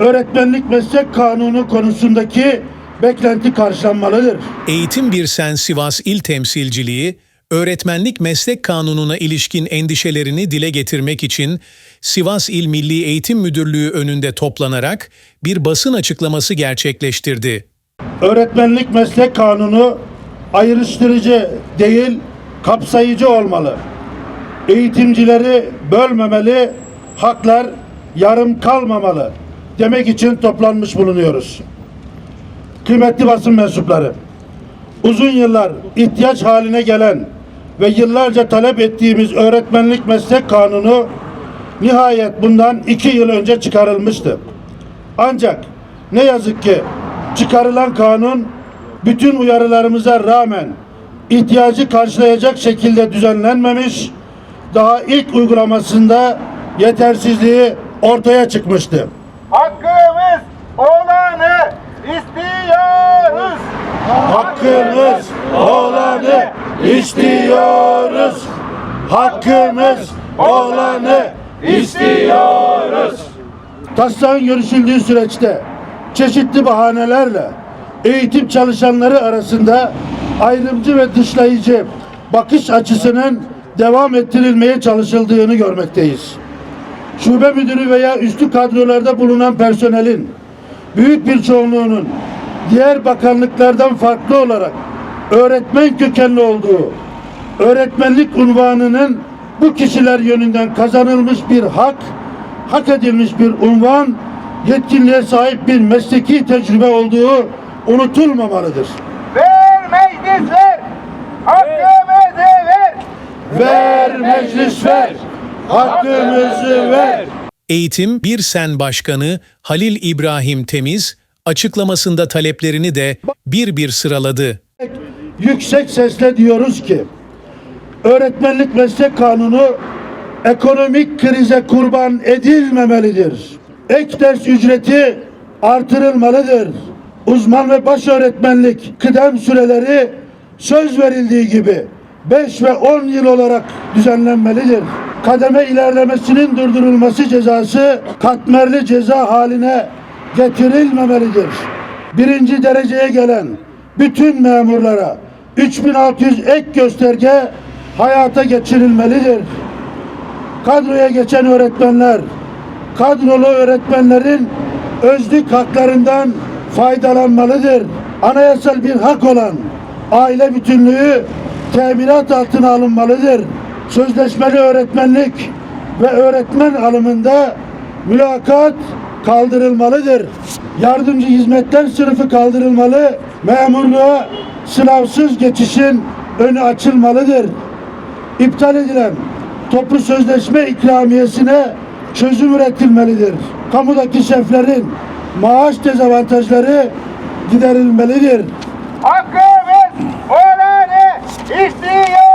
öğretmenlik meslek kanunu konusundaki beklenti karşılanmalıdır. Eğitim Birsen Sivas İl Temsilciliği, öğretmenlik meslek kanununa ilişkin endişelerini dile getirmek için Sivas İl Milli Eğitim Müdürlüğü önünde toplanarak bir basın açıklaması gerçekleştirdi. Öğretmenlik meslek kanunu ayrıştırıcı değil, kapsayıcı olmalı. Eğitimcileri bölmemeli, haklar yarım kalmamalı demek için toplanmış bulunuyoruz. Kıymetli basın mensupları, uzun yıllar ihtiyaç haline gelen ve yıllarca talep ettiğimiz öğretmenlik meslek kanunu nihayet bundan iki yıl önce çıkarılmıştı. Ancak ne yazık ki çıkarılan kanun bütün uyarılarımıza rağmen ihtiyacı karşılayacak şekilde düzenlenmemiş, daha ilk uygulamasında yetersizliği ortaya çıkmıştı. Hakkımız olanı istiyoruz. Hakkımız olanı istiyoruz. Hakkımız olanı istiyoruz. Taslağın görüşüldüğü süreçte çeşitli bahanelerle eğitim çalışanları arasında ayrımcı ve dışlayıcı bakış açısının devam ettirilmeye çalışıldığını görmekteyiz. Şube müdürü veya üstü kadrolarda bulunan personelin büyük bir çoğunluğunun diğer bakanlıklardan farklı olarak öğretmen kökenli olduğu, öğretmenlik unvanının bu kişiler yönünden kazanılmış bir hak, hak edilmiş bir unvan, yetkinliğe sahip bir mesleki tecrübe olduğu unutulmamalıdır. Ver meclisler. Hakkımızı ver. Ver meclis ver, hakkımızı ver. Eğitim Birsen Başkanı Halil İbrahim Temiz açıklamasında taleplerini de bir bir sıraladı. yüksek sesle diyoruz ki öğretmenlik meslek kanunu ekonomik krize kurban edilmemelidir. Ek ders ücreti artırılmalıdır. Uzman ve baş öğretmenlik kıdem süreleri söz verildiği gibi 5 ve 10 yıl olarak düzenlenmelidir. Kademe ilerlemesinin durdurulması cezası katmerli ceza haline getirilmemelidir. Birinci dereceye gelen bütün memurlara 3600 ek gösterge hayata geçirilmelidir. Kadroya geçen öğretmenler, kadrolu öğretmenlerin özlük haklarından faydalanmalıdır. Anayasal bir hak olan aile bütünlüğü teminat altına alınmalıdır. Sözleşmeli öğretmenlik ve öğretmen alımında mülakat kaldırılmalıdır. Yardımcı hizmetler sınıfı kaldırılmalı. Memurluğa sınavsız geçişin önü açılmalıdır. İptal edilen toplu sözleşme ikramiyesine çözüm üretilmelidir. Kamudaki şeflerin maaş dezavantajları giderilmelidir. Hakkımız olanı istiyor.